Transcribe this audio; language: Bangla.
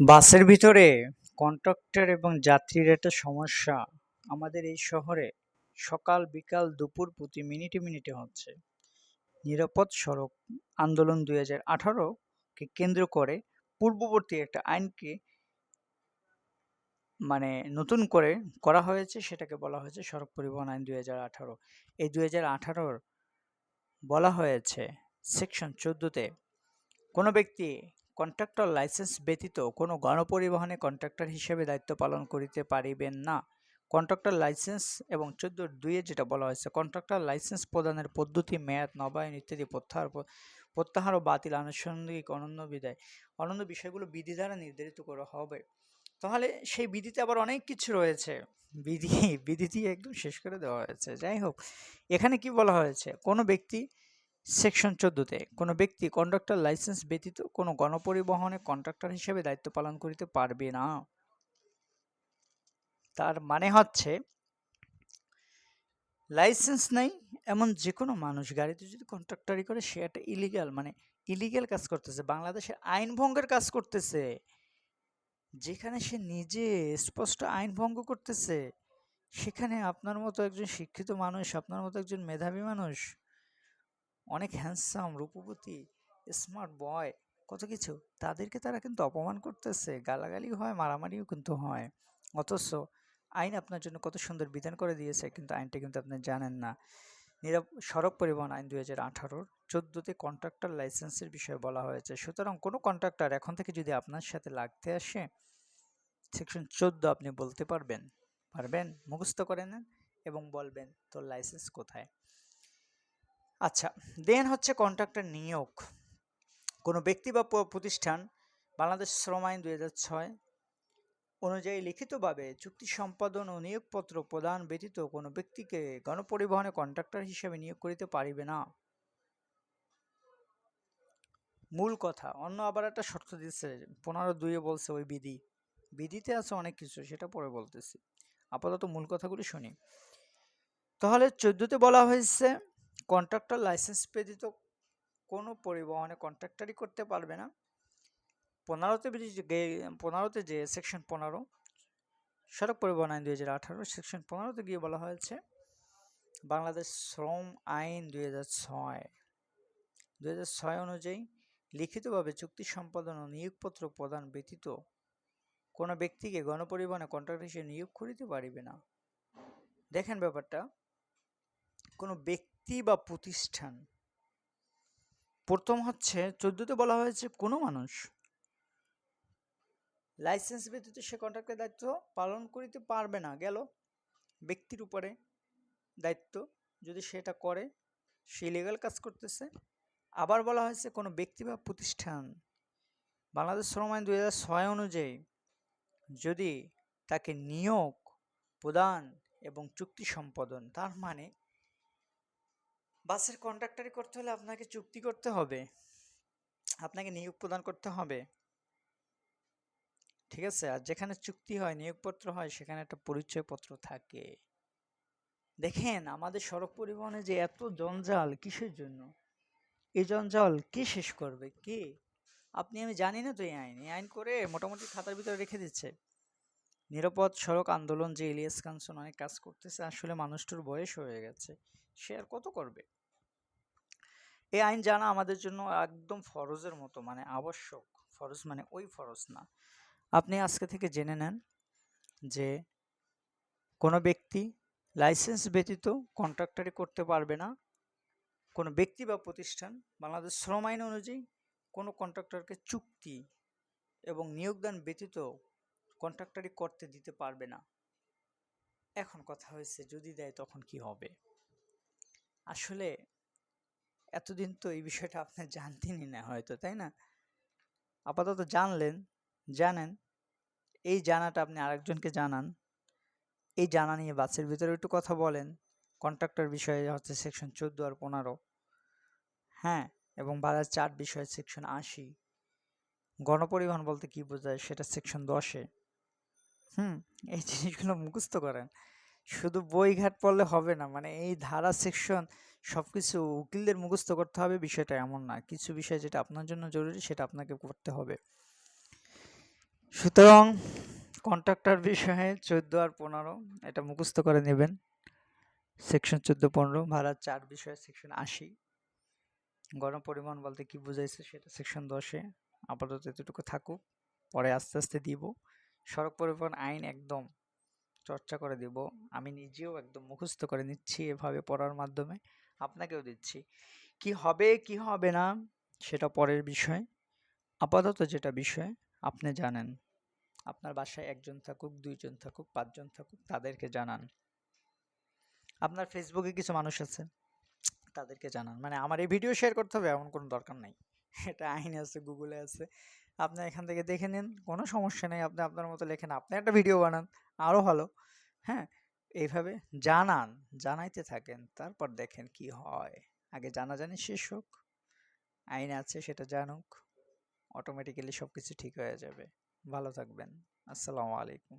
বাসের ভিতরে কন্ডাক্টর এবং যাত্রীর একটা সমস্যা আমাদের এই শহরে। সকাল, বিকাল, দুপুর প্রতি মিনিটে মিনিটে হচ্ছে। নিরাপদ সড়ক আন্দোলন দুই হাজার আঠারোকে কেন্দ্র করে পূর্ববর্তী একটা আইনকে মানে নতুন করে করা হয়েছে, সেটাকে বলা হয়েছে সড়ক পরিবহন আইন দুই হাজার আঠারো। এই দুই হাজার আঠারোর বলা হয়েছে সেকশন চোদ্দোতে কোনো ব্যক্তি কন্ট্রাক্টর লাইসেন্স ব্যতীত কোনো গণপরিবহনে কন্ট্রাক্টর হিসেবে দায়িত্ব পালন করিতে পারিবেন না। কন্ট্রাক্টর লাইসেন্স এবং চোদ্দ দুইয়ে যেটা বলা হয়েছে, কন্ট্রাক্টর লাইসেন্স প্রদানের পদ্ধতি, মেয়াদ, নবায়ন ইত্যাদি প্রত্যাহার প্রত্যাহার ও বাতিল আনুষঙ্গিক অনন্য বিদায় অনন্য বিষয়গুলো বিধি দ্বারা নির্ধারিত করা হবে। তাহলে সেই বিধিতে আবার অনেক কিছু রয়েছে। বিধি বিধিটি একদম শেষ করে দেওয়া হয়েছে। যাই হোক, এখানে কি বলা হয়েছে? কোনো ব্যক্তি সেকশন চোদ্দোতে, কোনো ব্যক্তি কন্ডাক্টর লাইসেন্স ব্যতীত কোনো গণপরিবহনে কন্ট্রাক্টর হিসেবে দায়িত্ব পালন করিতে পারবে না। তার মানে হচ্ছে, লাইসেন্স নাই এমন যে কোনো মানুষ গাড়িতে যদি কন্ট্রাক্টারি করে, সে একটা ইলিগাল মানে ইলিগাল কাজ করতেছে, বাংলাদেশের আইন ভঙ্গের কাজ করতেছে। যেখানে সে নিজে স্পষ্ট আইন ভঙ্গ করতেছে, সেখানে আপনার মতো একজন শিক্ষিত মানুষ, আপনার মতো একজন মেধাবী মানুষ অনেক হ্যান্ডসাম রূপবতী স্মার্ট বয় কত কিছু। তাদেরকে তারা কিন্তু অপমান করতেছে, গালাগালি হয়, মারামারিও কিন্তু হয়। অথচ আইন আপনার জন্য কত সুন্দর বিধান করে দিয়েছে, কিন্তু আইনটা কিন্তু আপনি জানেন না। নিরাপ, সড়ক পরিবহন আইন দুই হাজার আঠারোর চোদ্দোতে কন্ট্রাক্টর লাইসেন্সের বিষয়ে বলা হয়েছে। সুতরাং কোনো কন্ট্রাক্টর এখন থেকে যদি আপনার সাথে লাগতে আসে সেকশন চোদ্দ আপনি বলতে পারবেন। পারবেন? মুখস্থ করে নেন এবং বলবেন, তোর লাইসেন্স কোথায়? আচ্ছা দেন হচ্ছে কন্ট্রাক্টর নিয়োগ। কোনো ব্যক্তি বা প্রতিষ্ঠান বাংলাদেশ শ্রম আইন দুই হাজার ছয় অনুযায়ী লিখিতভাবে চুক্তি সম্পাদন ও নিয়োগপত্র প্রদান ব্যতীত কোনো ব্যক্তিকে গণপরিবহনে কন্ট্রাক্টর হিসেবে নিয়োগ করিতে পারিবে না। মূল কথা, অন্য আবার একটা শর্ত দিচ্ছে পনেরো দুইয়ে বলছে ওই বিধি। বিধিতে আছে অনেক কিছু, সেটা পরে বলতেছি। আপাতত মূল কথাগুলি শুনি। তাহলে চোদ্দোতে বলা হয়েছে কন্ট্রাক্টর লাইসেন্স ব্যতীত কোনো পরিবহনে কন্ট্রাক্টারই করতে পারবে না। পনেরোতে পনেরোতে যে সেকশন পনেরো, সড়ক পরিবহন আইন দুই হাজার আঠারো, সেকশন পনেরোতে গিয়ে বলা হয়েছে, বাংলাদেশ শ্রম আইন দুই হাজার ছয়। দুই হাজার ছয় অনুযায়ী লিখিতভাবে চুক্তি সম্পাদন ও নিয়োগপত্র প্রদান ব্যতীত কোনো ব্যক্তিকে গণপরিবহনে কন্ট্রাক্ট হিসেবে নিয়োগ করিতে পারিবে না। দেখেন ব্যাপারটা, কোনো ব্যক্তি বা প্রতিষ্ঠান। প্রথম হচ্ছে, চোদ্দতে বলা হয়েছে কোনো মানুষ লাইসেন্স ব্যতীত সে কন্ট্রাক্টের দায়িত্ব পালন করিতে পারবে না। গেল ব্যক্তির উপরে দায়িত্ব। যদি সেটা করে, সে লিগাল কাজ করতেছে। আবার বলা হয়েছে কোনো ব্যক্তি বা প্রতিষ্ঠান বাংলাদেশ শ্রম আইন দুই ছয় অনুযায়ী যদি তাকে নিয়োগ প্রদান এবং চুক্তি সম্পাদন, তার মানে বাসের কন্ট্রাক্টারি করতে হলে আপনাকে চুক্তি করতে হবে। আপনাকে নিয়োগ প্রদান করতে হবে। ঠিক আছে? আর যেখানে চুক্তি হয়, নিয়োগপত্র হয়, সেখানে একটা পরিচয়পত্র থাকে। দেখেন, আমাদের সড়ক পরিবহনে যে এত জঞ্জাল কিসের জন্য? এই জঞ্জাল কে শেষ করবে? কে? আপনি, আমি জানি না তো এই আইন। এই আইন করে মোটামুটি খাতার ভিতরে রেখে দিচ্ছে। নিরাপদ সড়ক আন্দোলন যে ইলিয়াস কাঞ্চন অনেক কাজ করতেছে, আসলে মানুষটার বয়স হয়ে গেছে। সে আর কত করবে? এই আইন জানা আমাদের জন্য একদম ফরজের মতো মানে আবশ্যক। ফরজ মানে ওই ফরজ না। আপনি আজকে থেকে জেনে নেন যে কোনো ব্যক্তি লাইসেন্স ব্যতীত কন্ট্রাক্টারি করতে পারবে না। কোনো ব্যক্তি বা প্রতিষ্ঠান বাংলাদেশ শ্রম আইন অনুযায়ী কোনো কন্ট্রাক্টরকে চুক্তি এবং নিয়োগদান ব্যতীত কন্ট্রাক্টারি করতে দিতে পারবে না। এখন কথা হয়েছে যদি দেয় তখন কি হবে? আসলে এতদিন তো এই বিষয়টা আপনি জানতেনই না হয়তো, তাই না? আপাতত জানলেন, জানেন। এই জানাটা আপনি আরেকজনকে জানান। এই জানা নিয়ে বাসের ভিতরে একটু কথা বলেন। কন্ট্রাক্টর বিষয়ে হচ্ছে সেকশন চোদ্দ আর পনেরো। হ্যাঁ এবং বাজার চার বিষয়ে সেকশন আশি। গণপরিবহন বলতে কি বোঝায় সেটা সেকশন দশে। হুম, এই জিনিসগুলো মুখস্থ করেন। শুধু বই ঘাট পড়লে হবে না মানে এই ধারা সেকশন সব কিছু উকিলদের মুখস্থ করতে হবে, বিষয়টা এমন না। কিছু বিষয় যেটা আপনার জন্য জরুরি, সেটা আপনাকে করতে হবে। সুতরাং কন্ট্রাক্টর বিষয়ে চোদ্দ আর পনেরো, এটা মুখস্থ করে নেবেন। সেকশন চোদ্দ, পনেরো, ভাড়া চার বিষয়ে সেকশন আশি। গণপরিবহন বলতে কি বুঝাইছে সেটা সেকশন দশে। আপাতত এতটুকু থাকুক, পরে আস্তে আস্তে দিব। সড়ক পরিবহন আইন একদম চর্চা করে দিব। আমি নিজেও একদম মুখস্থ করে নিচ্ছি এভাবে পড়ার মাধ্যমে। আপনাকেও দিচ্ছি। কি হবে কি হবে না, সেটা পরের বিষয়। আপাতত যেটা বিষয়, আপনি জানেন। আপনার বাসায় একজন থাকুক, দুইজন থাকুক, পাঁচজন থাকুক, তাদেরকে জানান। আপনার ফেসবুকে কিছু মানুষ আছে, তাদেরকে জানান। মানে আমার এই ভিডিও শেয়ার করতে হবে, এমন কোনো দরকার নাই। এটা আইনে আছে গুগলে আছে। আপনি এখান থেকে দেখে নিন, কোনো সমস্যা নেই। আপনি আপনার মতো লেখেন, আপনি একটা ভিডিও বানান আরও ভালো। হ্যাঁ? এইভাবে জানান, জানাইতে থাকেন, তারপর দেখেন কি হয়। আগে জানাজানি শেষ হোক, আইন আছে সেটা জানুক অটোমেটিক্যালি সব কিছু ঠিক হয়ে যাবে। ভালো থাকবেন। আসসালামু আলাইকুম।